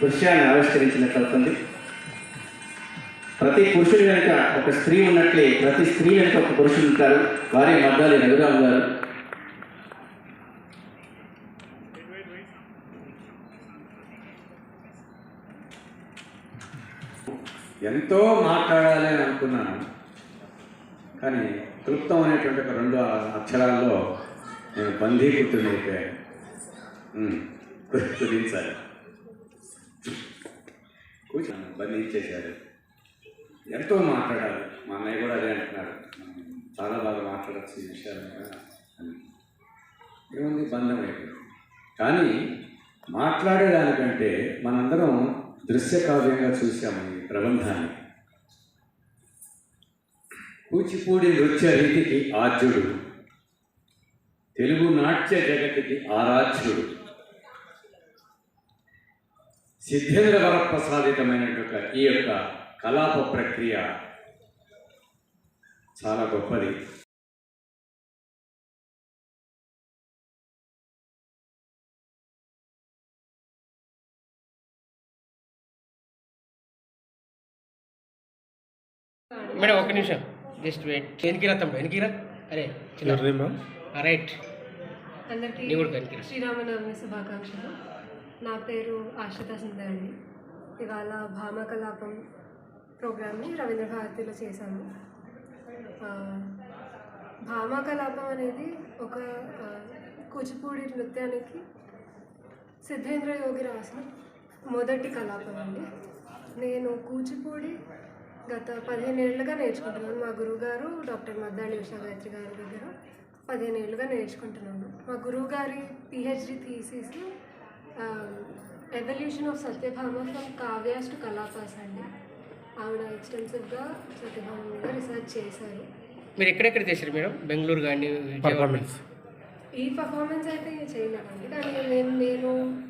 దృశ్యాన్ని ఆవిష్కరించినట్లవుతుంది ప్రతి పురుషుడి వెనుక ఒక స్త్రీ ఉన్నట్లే ప్రతి స్త్రీ వెనుక ఒక పురుషుడు ఉంటారు. వారే మద్దాలి రఘురాము గారు. ఎంతో మాట్లాడాలి అని అనుకున్నాను. కానీ క్లుప్తం అనేటువంటి ఒక రెండు అక్షరాల్లో నేను బందీకృతుడిని అయిపోయాను. కూర్చొని బంధించేశారు ఎంతో మాట్లాడాలి మా అన్నయ్య కూడా అదే అంటున్నాడు చాలా బాగా మాట్లాడచ్చు ఈ విషయాలు అని. ఏముంది? బంధం అయిపోయింది కానీ మాట్లాడేదానికంటే మనందరం దృశ్య కావ్యంగా చూసాము ఈ ప్రబంధాన్ని. కూచిపూడి నృత్య రీతికి ఆద్యుడు తెలుగు నాట్య జగతికి ఆరాధ్యుడు. సిద్ధేంద్ర వరప్రసాదితమైనటువంటి ఈ యొక్క కలాప ప్రక్రియ చాలా గొప్పది. మేడం ఒక్క నిమిషం. జస్ట్ వెయిట్ వెనకిరా తమ్ముడు వెనకిరా? అరే చిన్న రైట్. అందరికీ. శ్రీరామనవమి శుభాకాంక్షలు. నా పేరు ఆశ్రిత సుందర్ అండి ఇవాళ భామ కలాపం ప్రోగ్రామ్ని రవీంద్ర భారతిలో చేశాను. భామకలాపం భామ కలాపం అనేది ఒక కూచిపూడి నృత్యానికి సిద్ధేంద్ర యోగి రాసిన మొదటి కలాపం అండి. నేను కూచిపూడి గత పదిహేను ఏళ్ళుగా నేర్చుకుంటున్నాను. మా గురువుగారు డాక్టర్ మద్దాళి ఉషా గాయత్రి గారి దగ్గర పదిహేను ఏళ్ళుగా నేర్చుకుంటున్నాను. మా గురువు గారి PhD thesis evolution of Satyabhama from kavyas to kalapas అండి. ఆవిడ ఎక్స్టెన్సివ్గా సత్యభామ మీద రీసెర్చ్ చేశారు. మీరు ఎక్కడెక్కడ చేశారు మేడం? బెంగళూరు కానీ పర్ఫార్మెన్స్ ఈ పర్ఫార్మెన్స్ అయితే చేయలేదండి. కానీ నేను నేను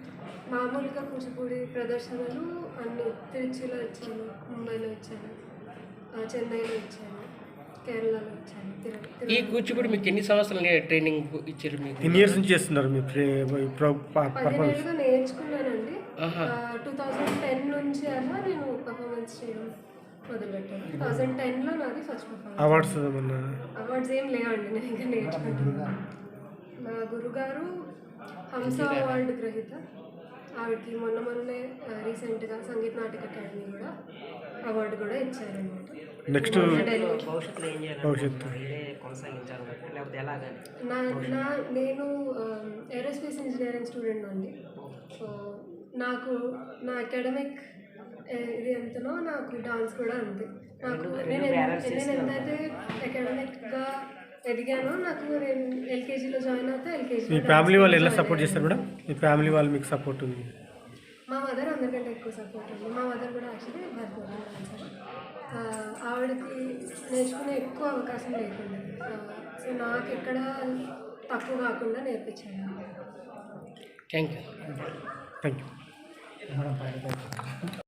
మామూలుగా కూచిపూడి ప్రదర్శనలు అన్ని తిరుచిలో ఇచ్చాను. ముంబైలో ఇచ్చాను. ఆ, చెన్నైలో ఇచ్చాను. కేరళలో ఇచ్చాను తిరు ఈ. కూచిపూడి మీకు ఎన్ని సంవత్సరాలు ట్రైనింగ్ ఇచ్చారు మీకు? ఎన్ని ఇయర్స్ నుంచి చేస్తున్నారు మీ పర్ఫార్మెన్స్ నేర్చుకున్నానండి. టూ థౌజండ్ టెన్ నుంచి అలా నేను పర్ఫార్మెన్స్ చేయడం మొదలుపెట్టాను. టూ థౌజండ్ టెన్లో నాది ఫస్ట్ పర్ఫార్మెన్స్ అవార్డ్స్ అవార్డ్స్ ఏం లేవండి నేను ఇంకా నేర్చుకుంటున్నాను. మా గురుగారు హంస అవార్డు గ్రహీత. ఆవిడకి మొన్న మొన్నే రీసెంట్గా సంగీత నాటక అకాడమీ కూడా అవార్డు కూడా ఇచ్చారనమాట నెక్స్ట్ భవిష్యత్తులో ఏం చేయాలి భవిష్యత్తు ఇదే కొనసాగించాలి లేకపోతే ఎలాగని? నా నా నేను ఏరోస్పేస్ ఇంజనీరింగ్ స్టూడెంట్ అండి. సో నాకు నా అకాడమిక్ ఇది ఎంతనో నాకు డాన్స్ కూడా అంతే నాకు నేను ఎంత- నేను ఎంతైతే అకాడమిక్గా ఎదిగానో నాకు నేను ఎల్కేజీలో జాయిన్ అవుతే ఎల్కేజీ మీ ఫ్యామిలీ వాళ్ళు ఎలా సపోర్ట్ చేస్తారు మేడం? మీ ఫ్యామిలీ వాళ్ళు మీకు సపోర్ట్ ఉంది. మా మదర్ అందరికంటే ఎక్కువ సపోర్ట్ ఉంది మా మదర్ కూడా యాక్చువల్లీ భరతనాట్యం ఆ, ఆవిడకి నేర్చుకునే ఎక్కువ అవకాశం లేకుండా సో నాకు ఎక్కడ తక్కువ కాకుండా నేర్పించాను. Thank you thank you